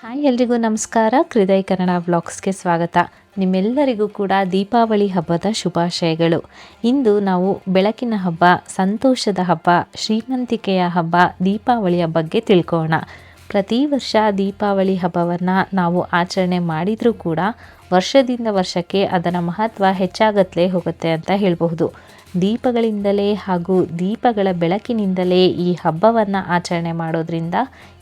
Hi ಎಲ್ರಿಗೂ ನಮಸ್ಕಾರ. ಹೃದಯ ಕನ್ನಡ ವ್ಲಾಗ್ಸ್ಗೆ ಸ್ವಾಗತ. ನಿಮ್ಮೆಲ್ಲರಿಗೂ ಕೂಡ ದೀಪಾವಳಿ ಹಬ್ಬದ ಶುಭಾಶಯಗಳು. ಇಂದು ನಾವು ಬೆಳಕಿನ ಹಬ್ಬ, ಸಂತೋಷದ ಹಬ್ಬ, ಶ್ರೀಮಂತಿಕೆಯ ಹಬ್ಬ ದೀಪಾವಳಿಯ ಬಗ್ಗೆ ತಿಳ್ಕೋಣ. ಪ್ರತಿ ವರ್ಷ ದೀಪಾವಳಿ ಹಬ್ಬವನ್ನು ನಾವು ಆಚರಣೆ ಮಾಡಿದರೂ ಕೂಡ ವರ್ಷದಿಂದ ವರ್ಷಕ್ಕೆ ಅದರ ಮಹತ್ವ ಹೆಚ್ಚಾಗತ್ತಲೇ ಹೋಗುತ್ತೆ ಅಂತ ಹೇಳಬಹುದು. ದೀಪಗಳಿಂದಲೇ ಹಾಗೂ ದೀಪಗಳ ಬೆಳಕಿನಿಂದಲೇ ಈ ಹಬ್ಬವನ್ನು ಆಚರಣೆ ಮಾಡೋದ್ರಿಂದ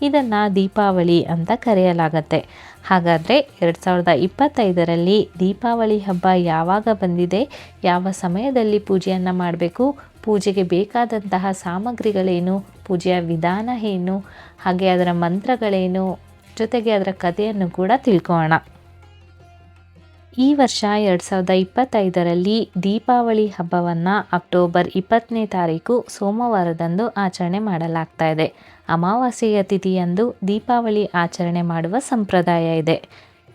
ಇದನ್ನು ದೀಪಾವಳಿ ಅಂತ ಕರೆಯಲಾಗತ್ತೆ. ಹಾಗಾದರೆ ಎರಡು ಸಾವಿರದ ಇಪ್ಪತ್ತೈದರಲ್ಲಿ ದೀಪಾವಳಿ ಹಬ್ಬ ಯಾವಾಗ ಬಂದಿದೆ, ಯಾವ ಸಮಯದಲ್ಲಿ ಪೂಜೆಯನ್ನು ಮಾಡಬೇಕು, ಪೂಜೆಗೆ ಬೇಕಾದಂತಹ ಸಾಮಗ್ರಿಗಳೇನು, ಪೂಜೆಯ ವಿಧಾನ ಏನು, ಹಾಗೆ ಅದರ ಮಂತ್ರಗಳೇನು, ಜೊತೆಗೆ ಅದರ ಕಥೆಯನ್ನು ಕೂಡ ತಿಳ್ಕೊಳ್ಳೋಣ ಈ ವರ್ಷ ಎರಡು ಸಾವಿರದ ಇಪ್ಪತ್ತೈದರಲ್ಲಿ ದೀಪಾವಳಿ ಹಬ್ಬವನ್ನು ಅಕ್ಟೋಬರ್ ಇಪ್ಪತ್ತನೇ ತಾರೀಕು ಸೋಮವಾರದಂದು ಆಚರಣೆ ಮಾಡಲಾಗ್ತಾ ಇದೆ. ಅಮಾವಾಸ್ಯೆಯ ತಿಥಿಯಂದು ದೀಪಾವಳಿ ಆಚರಣೆ ಮಾಡುವ ಸಂಪ್ರದಾಯ ಇದೆ.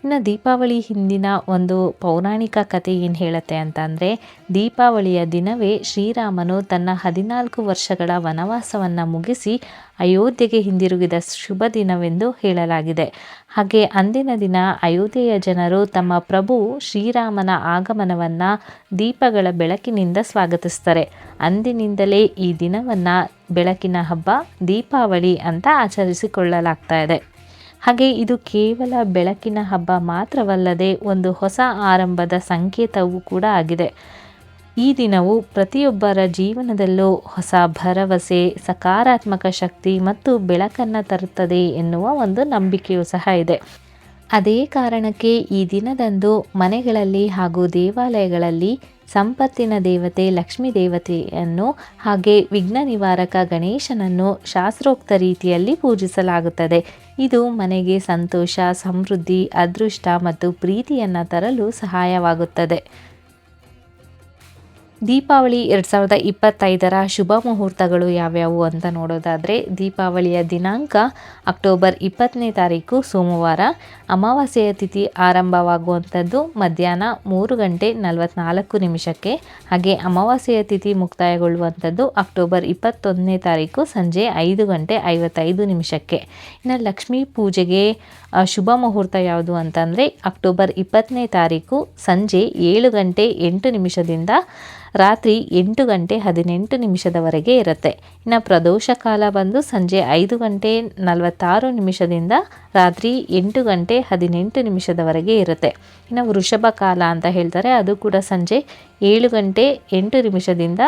ಇನ್ನು ದೀಪಾವಳಿ ಹಿಂದಿನ ಒಂದು ಪೌರಾಣಿಕ ಕಥೆ ಏನು ಹೇಳುತ್ತೆ ಅಂತಂದರೆ, ದೀಪಾವಳಿಯ ದಿನವೇ ಶ್ರೀರಾಮನು ತನ್ನ ಹದಿನಾಲ್ಕು ವರ್ಷಗಳ ವನವಾಸವನ್ನು ಮುಗಿಸಿ ಅಯೋಧ್ಯೆಗೆ ಹಿಂದಿರುಗಿದ ಶುಭ ದಿನವೆಂದು ಹೇಳಲಾಗಿದೆ. ಹಾಗೆ ಅಂದಿನ ದಿನ ಅಯೋಧ್ಯೆಯ ಜನರು ತಮ್ಮ ಪ್ರಭು ಶ್ರೀರಾಮನ ಆಗಮನವನ್ನು ದೀಪಗಳ ಬೆಳಕಿನಿಂದ ಸ್ವಾಗತಿಸ್ತಾರೆ. ಅಂದಿನಿಂದಲೇ ಈ ದಿನವನ್ನು ಬೆಳಕಿನ ಹಬ್ಬ, ದೀಪಾವಳಿ ಅಂತ ಆಚರಿಸಿಕೊಳ್ಳಲಾಗ್ತಾ ಇದೆ. ಹಾಗೆ ಇದು ಕೇವಲ ಬೆಳಕಿನ ಹಬ್ಬ ಮಾತ್ರವಲ್ಲದೆ ಒಂದು ಹೊಸ ಆರಂಭದ ಸಂಕೇತವೂ ಕೂಡ ಆಗಿದೆ. ಈ ದಿನವು ಪ್ರತಿಯೊಬ್ಬರ ಜೀವನದಲ್ಲೂ ಹೊಸ ಭರವಸೆ, ಸಕಾರಾತ್ಮಕ ಶಕ್ತಿ ಮತ್ತು ಬೆಳಕನ್ನು ತರುತ್ತದೆ ಎನ್ನುವ ಒಂದು ನಂಬಿಕೆಯೂ ಸಹ ಇದೆ. ಅದೇ ಕಾರಣಕ್ಕೆ ಈ ದಿನದಂದು ಮನೆಗಳಲ್ಲಿ ಹಾಗೂ ದೇವಾಲಯಗಳಲ್ಲಿ ಸಂಪತ್ತಿನ ದೇವತೆ, ಲಕ್ಷ್ಮೀ ದೇವತೆಯನ್ನು ಹಾಗೆ ವಿಘ್ನ ನಿವಾರಕ ಗಣೇಶನನ್ನು ಶಾಸ್ತ್ರೋಕ್ತ ರೀತಿಯಲ್ಲಿ ಪೂಜಿಸಲಾಗುತ್ತದೆ. ಇದು ಮನೆಗೆ ಸಂತೋಷ, ಸಮೃದ್ಧಿ, ಅದೃಷ್ಟ ಮತ್ತು ಪ್ರೀತಿಯನ್ನು ತರಲು ಸಹಾಯವಾಗುತ್ತದೆ. ದೀಪಾವಳಿ ಎರಡು ಸಾವಿರದ ಇಪ್ಪತ್ತೈದರ ಶುಭ ಮುಹೂರ್ತಗಳು ಯಾವ್ಯಾವು ಅಂತ ನೋಡೋದಾದರೆ, ದೀಪಾವಳಿಯ ದಿನಾಂಕ ಅಕ್ಟೋಬರ್ ಇಪ್ಪತ್ತನೇ ತಾರೀಕು ಸೋಮವಾರ. ಅಮಾವಾಸ್ಯೆಯ ತಿಥಿ ಆರಂಭವಾಗುವಂಥದ್ದು ಮಧ್ಯಾಹ್ನ ಮೂರು ಗಂಟೆ ನಲವತ್ನಾಲ್ಕು ನಿಮಿಷಕ್ಕೆ. ಹಾಗೆ ಅಮಾವಾಸ್ಯೆಯ ತಿಥಿ ಮುಕ್ತಾಯಗೊಳ್ಳುವಂಥದ್ದು ಅಕ್ಟೋಬರ್ ಇಪ್ಪತ್ತೊಂದನೇ ತಾರೀಕು ಸಂಜೆ ಐದು ಗಂಟೆ ಐವತ್ತೈದು ನಿಮಿಷಕ್ಕೆ. ಇನ್ನು ಲಕ್ಷ್ಮೀ ಪೂಜೆಗೆ ಶುಭ ಮುಹೂರ್ತ ಯಾವುದು ಅಂತಂದರೆ ಅಕ್ಟೋಬರ್ ಇಪ್ಪತ್ತನೇ ತಾರೀಕು ಸಂಜೆ ಏಳು ಗಂಟೆ ಎಂಟು ನಿಮಿಷದಿಂದ ರಾತ್ರಿ ಎಂಟು ಗಂಟೆ ಹದಿನೆಂಟು ನಿಮಿಷದವರೆಗೆ ಇರುತ್ತೆ. ಇನ್ನು ಪ್ರದೋಷ ಕಾಲ ಬಂದು ಸಂಜೆ ಐದು ಗಂಟೆ ನಲವತ್ತಾರು ನಿಮಿಷದಿಂದ ರಾತ್ರಿ ಎಂಟು ಗಂಟೆ ಹದಿನೆಂಟು ನಿಮಿಷದವರೆಗೆ ಇರುತ್ತೆ. ಇನ್ನು ವೃಷಭ ಕಾಲ ಅಂತ ಹೇಳ್ತಾರೆ, ಅದು ಕೂಡ ಸಂಜೆ ಏಳು ಗಂಟೆ ಎಂಟು ನಿಮಿಷದಿಂದ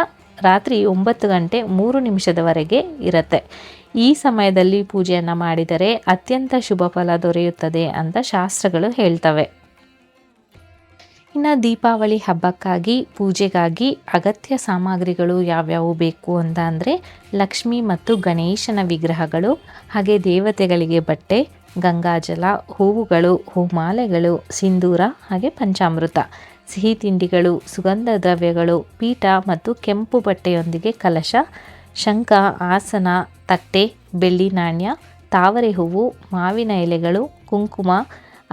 ರಾತ್ರಿ ಒಂಬತ್ತು ಗಂಟೆ ಮೂರು ನಿಮಿಷದವರೆಗೆ ಇರುತ್ತೆ. ಈ ಸಮಯದಲ್ಲಿ ಪೂಜೆಯನ್ನು ಮಾಡಿದರೆ ಅತ್ಯಂತ ಶುಭ ಫಲ ದೊರೆಯುತ್ತದೆ ಅಂತ ಶಾಸ್ತ್ರಗಳು ಹೇಳ್ತವೆ. ಇನ್ನು ದೀಪಾವಳಿ ಹಬ್ಬಕ್ಕಾಗಿ, ಪೂಜೆಗಾಗಿ ಅಗತ್ಯ ಸಾಮಗ್ರಿಗಳು ಯಾವ್ಯಾವು ಬೇಕು ಅಂತ ಅಂದರೆ ಲಕ್ಷ್ಮಿ ಮತ್ತು ಗಣೇಶನ ವಿಗ್ರಹಗಳು, ಹಾಗೆ ದೇವತೆಗಳಿಗೆ ಬಟ್ಟೆ, ಗಂಗಾಜಲ, ಹೂವುಗಳು, ಹೂಮಾಲೆಗಳು, ಸಿಂಧೂರ, ಹಾಗೆ ಪಂಚಾಮೃತ. ಸಿಹಿ ತಿಂಡಿಗಳು, ಸುಗಂಧ ದ್ರವ್ಯಗಳು, ಪೀಠ ಮತ್ತು ಕೆಂಪು ಬಟ್ಟೆಯೊಂದಿಗೆ ಕಲಶ, ಶಂಖ, ಆಸನ, ತಟ್ಟೆ, ಬೆಳ್ಳಿ ನಾಣ್ಯ, ತಾವರೆ ಹೂವು, ಮಾವಿನ ಎಲೆಗಳು, ಕುಂಕುಮ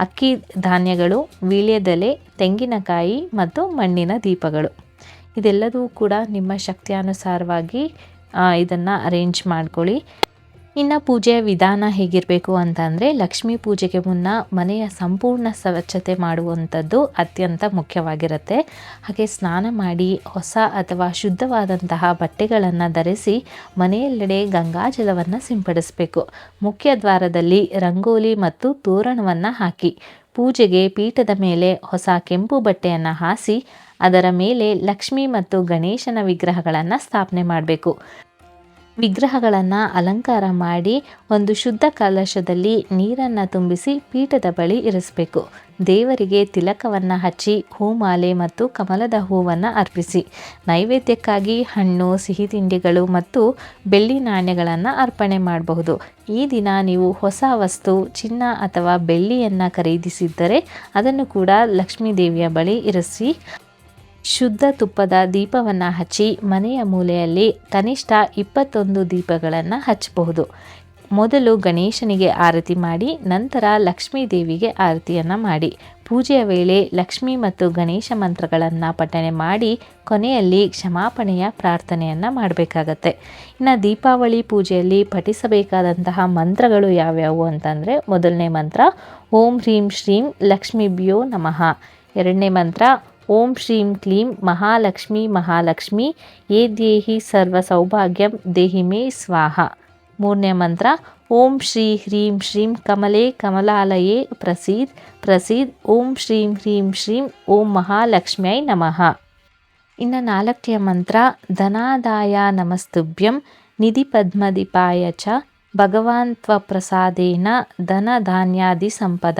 ಅಕ್ಕಿ ಧಾನ್ಯಗಳು ವೀಳ್ಯದೆಲೆ ತೆಂಗಿನಕಾಯಿ ಮತ್ತು ಮಣ್ಣಿನ ದೀಪಗಳು. ಇದೆಲ್ಲದೂ ಕೂಡ ನಿಮ್ಮ ಶಕ್ತಿಯಾನುಸಾರವಾಗಿ ಇದನ್ನು ಅರೇಂಜ್ ಮಾಡ್ಕೊಳ್ಳಿ. ಇನ್ನು ಪೂಜೆಯ ವಿಧಾನ ಹೇಗಿರಬೇಕು ಅಂತಂದರೆ ಲಕ್ಷ್ಮೀ ಪೂಜೆಗೆ ಮುನ್ನ ಮನೆಯ ಸಂಪೂರ್ಣ ಸ್ವಚ್ಛತೆ ಮಾಡುವಂಥದ್ದು ಅತ್ಯಂತ ಮುಖ್ಯವಾಗಿರುತ್ತೆ. ಹಾಗೆ ಸ್ನಾನ ಮಾಡಿ ಹೊಸ ಅಥವಾ ಶುದ್ಧವಾದಂತಹ ಬಟ್ಟೆಗಳನ್ನು ಧರಿಸಿ ಮನೆಯೆಲ್ಲೆಡೆ ಗಂಗಾಜಲವನ್ನು ಸಿಂಪಡಿಸಬೇಕು. ಮುಖ್ಯ ದ್ವಾರದಲ್ಲಿ ರಂಗೋಲಿ ಮತ್ತು ತೋರಣವನ್ನು ಹಾಕಿ. ಪೂಜೆಗೆ ಪೀಠದ ಮೇಲೆ ಹೊಸ ಕೆಂಪು ಬಟ್ಟೆಯನ್ನು ಹಾಸಿ, ಅದರ ಮೇಲೆ ಲಕ್ಷ್ಮಿ ಮತ್ತು ಗಣೇಶನ ವಿಗ್ರಹಗಳನ್ನು ಸ್ಥಾಪನೆ ಮಾಡಬೇಕು. ವಿಗ್ರಹಗಳನ್ನು ಅಲಂಕಾರ ಮಾಡಿ ಒಂದು ಶುದ್ಧ ಕಲಶದಲ್ಲಿ ನೀರನ್ನು ತುಂಬಿಸಿ ಪೀಠದ ಬಳಿ ಇರಿಸಬೇಕು. ದೇವರಿಗೆ ತಿಲಕವನ್ನು ಹಚ್ಚಿ ಹೂಮಾಲೆ ಮತ್ತು ಕಮಲದ ಹೂವನ್ನು ಅರ್ಪಿಸಿ. ನೈವೇದ್ಯಕ್ಕಾಗಿ ಹಣ್ಣು, ಸಿಹಿ ತಿಂಡಿಗಳು ಮತ್ತು ಬೆಳ್ಳಿ ನಾಣ್ಯಗಳನ್ನು ಅರ್ಪಣೆ ಮಾಡಬಹುದು. ಈ ದಿನ ನೀವು ಹೊಸ ವಸ್ತು, ಚಿನ್ನ ಅಥವಾ ಬೆಳ್ಳಿಯನ್ನು ಖರೀದಿಸಿದ್ದರೆ ಅದನ್ನು ಕೂಡ ಲಕ್ಷ್ಮೀ ದೇವಿಯ ಬಳಿ ಇರಿಸಿ ಶುದ್ಧ ತುಪ್ಪದ ದೀಪವನ್ನು ಹಚ್ಚಿ ಮನೆಯ ಮೂಲೆಯಲ್ಲಿ ಕನಿಷ್ಠ ಇಪ್ಪತ್ತೊಂದು ದೀಪಗಳನ್ನು ಹಚ್ಚಬಹುದು. ಮೊದಲು ಗಣೇಶನಿಗೆ ಆರತಿ ಮಾಡಿ, ನಂತರ ಲಕ್ಷ್ಮೀ ದೇವಿಗೆ ಆರತಿಯನ್ನು ಮಾಡಿ. ಪೂಜೆಯ ವೇಳೆ ಲಕ್ಷ್ಮಿ ಮತ್ತು ಗಣೇಶ ಮಂತ್ರಗಳನ್ನು ಪಠನೆ ಮಾಡಿ ಕೊನೆಯಲ್ಲಿ ಕ್ಷಮಾಪಣೆಯ ಪ್ರಾರ್ಥನೆಯನ್ನು ಮಾಡಬೇಕಾಗತ್ತೆ. ಇನ್ನು ದೀಪಾವಳಿ ಪೂಜೆಯಲ್ಲಿ ಪಠಿಸಬೇಕಾದಂತಹ ಮಂತ್ರಗಳು ಯಾವ್ಯಾವು ಅಂತಂದರೆ ಮೊದಲನೇ ಮಂತ್ರ, ಓಂ ಹ್ರೀಂ ಶ್ರೀಂ ಲಕ್ಷ್ಮೀಭ್ಯೋ ನಮಃ. ಎರಡನೇ ಮಂತ್ರ ಓಂ ಶ್ರೀಂ ಕ್ಲೀಂ ಮಹಾಲಕ್ಷ್ಮಿ ಮಹಾಲಕ್ಷ್ಮಿ ಏ ದೇಹಿ ಸರ್ವ ಸೌಭಾಗ್ಯಂ ದೇಹಿ ಮೇ ಸ್ವಾಹ. ಮೂರನೇ ಮಂತ್ರ, ಓಂ ಶ್ರೀ ಹ್ರೀಂ ಶ್ರೀಂ ಕಮಲೇ ಕಮಲಾಲಯೇ ಪ್ರಸೀದ್ ಪ್ರಸೀದ್ ಓಂ ಶ್ರೀಂ ಹ್ರೀಂ ಶ್ರೀಂ ಓಂ ಮಹಾಲಕ್ಷ್ಮ್ಯೈ ನಮಃ. ಇನ್ನು ನಾಲ್ಕನೆಯ ಮಂತ್ರ, ಧನಾದಾಯ ನಮಸ್ತುಭ್ಯಂ ನಿಧಿ ಪದ್ಮದಿಪಾಯ ಚ ಭಗವಾನ್ ತ್ವಪ್ರಸಾದೇನ ಧನಧಾನ್ಯಾದಿ ಸಂಪದ.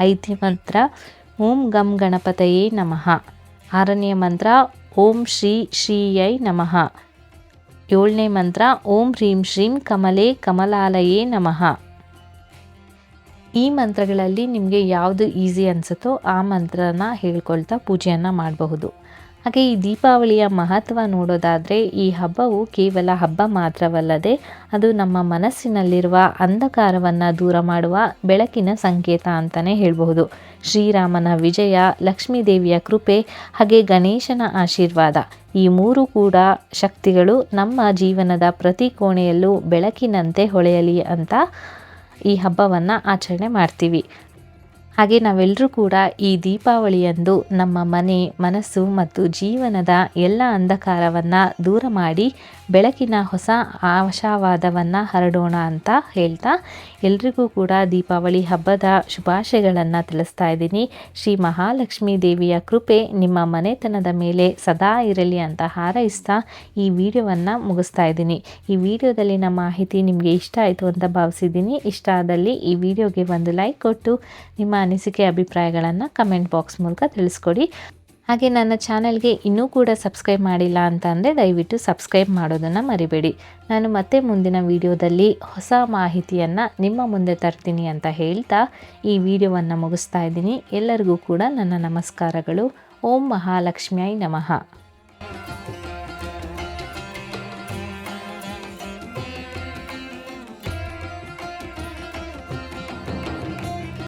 ಐದನೇ ಮಂತ್ರ ಓಂ ಗಂ ಗಣಪತಯೇ ನಮಃ. ಆರನೆಯ ಮಂತ್ರ, ಓಂ ಶ್ರೀ ಶ್ರೀಯೈ ನಮಃ. ಏಳನೇ ಮಂತ್ರ, ಓಂ ಹ್ರೀಂ ಶ್ರೀಂ ಕಮಲೆ ಕಮಲಾಲಯೇ ನಮಃ. ಈ ಮಂತ್ರಗಳಲ್ಲಿ ನಿಮಗೆ ಯಾವುದು ಈಸಿ ಅನಿಸುತ್ತೋ ಆ ಮಂತ್ರನ ಹೇಳ್ಕೊಳ್ತಾ ಪೂಜೆಯನ್ನು ಮಾಡಬಹುದು. ಹಾಗೆ ಈ ದೀಪಾವಳಿಯ ಮಹತ್ವ ನೋಡೋದಾದರೆ ಈ ಹಬ್ಬವು ಕೇವಲ ಹಬ್ಬ ಮಾತ್ರವಲ್ಲದೆ ಅದು ನಮ್ಮ ಮನಸ್ಸಿನಲ್ಲಿರುವ ಅಂಧಕಾರವನ್ನು ದೂರ ಮಾಡುವ ಬೆಳಕಿನ ಸಂಕೇತ ಅಂತಲೇ ಹೇಳಬಹುದು. ಶ್ರೀರಾಮನ ವಿಜಯ, ಲಕ್ಷ್ಮೀದೇವಿಯ ಕೃಪೆ, ಹಾಗೆ ಗಣೇಶನ ಆಶೀರ್ವಾದ. ಈ ಮೂರು ಕೂಡ ಶಕ್ತಿಗಳು ನಮ್ಮ ಜೀವನದ ಪ್ರತಿ ಕೋಣೆಯಲ್ಲೂ ಬೆಳಕಿನಂತೆ ಹೊಳೆಯಲಿ ಅಂತ ಈ ಹಬ್ಬವನ್ನು ಆಚರಣೆ ಮಾಡ್ತೀವಿ. ಹಾಗೆ ನಾವೆಲ್ಲರೂ ಕೂಡ ಈ ದೀಪಾವಳಿಯಂದು ನಮ್ಮ ಮನೆ, ಮನಸ್ಸು ಮತ್ತು ಜೀವನದ ಎಲ್ಲ ಅಂಧಕಾರವನ್ನು ದೂರ ಮಾಡಿ ಬೆಳಕಿನ ಹೊಸ ಆಶಾವಾದವನ್ನು ಹರಡೋಣ ಅಂತ ಹೇಳ್ತಾ ಎಲ್ರಿಗೂ ಕೂಡ ದೀಪಾವಳಿ ಹಬ್ಬದ ಶುಭಾಶಯಗಳನ್ನು ತಿಳಿಸ್ತಾ ಇದ್ದೀನಿ. ಶ್ರೀ ಮಹಾಲಕ್ಷ್ಮೀ ದೇವಿಯ ಕೃಪೆ ನಿಮ್ಮ ಮನೆತನದ ಮೇಲೆ ಸದಾ ಇರಲಿ ಅಂತ ಹಾರೈಸ್ತಾ ಈ ವಿಡಿಯೋವನ್ನು ಮುಗಿಸ್ತಾ ಇದ್ದೀನಿ. ಈ ವಿಡಿಯೋದಲ್ಲಿನ ಮಾಹಿತಿ ನಿಮಗೆ ಇಷ್ಟ ಆಯಿತು ಅಂತ ಭಾವಿಸಿದ್ದೀನಿ. ಇಷ್ಟ ಆದಲ್ಲಿ ಈ ವಿಡಿಯೋಗೆ ಒಂದು ಲೈಕ್ ಕೊಟ್ಟು ನಿಮ್ಮ ಅನಿಸಿಕೆ ಅಭಿಪ್ರಾಯಗಳನ್ನು ಕಮೆಂಟ್ ಬಾಕ್ಸ್ ಮೂಲಕ ತಿಳಿಸ್ಕೊಡಿ. ಹಾಗೆ ನನ್ನ ಚಾನಲ್ಗೆ ಇನ್ನೂ ಕೂಡ ಸಬ್ಸ್ಕ್ರೈಬ್ ಮಾಡಿಲ್ಲ ಅಂತ ಅಂದರೆ ದಯವಿಟ್ಟು ಸಬ್ಸ್ಕ್ರೈಬ್ ಮಾಡೋದನ್ನು ಮರಿಬೇಡಿ. ನಾನು ಮತ್ತೆ ಮುಂದಿನ ವಿಡಿಯೋದಲ್ಲಿ ಹೊಸ ಮಾಹಿತಿಯನ್ನು ನಿಮ್ಮ ಮುಂದೆ ತರ್ತೀನಿ ಅಂತ ಹೇಳ್ತಾ ಈ ವಿಡಿಯೋವನ್ನು ಮುಗಿಸ್ತಾ ಇದ್ದೀನಿ. ಎಲ್ಲರಿಗೂ ಕೂಡ ನನ್ನ ನಮಸ್ಕಾರಗಳು. ಓಂ ಮಹಾಲಕ್ಷ್ಮಿಯಾಯಿ ನಮಃ.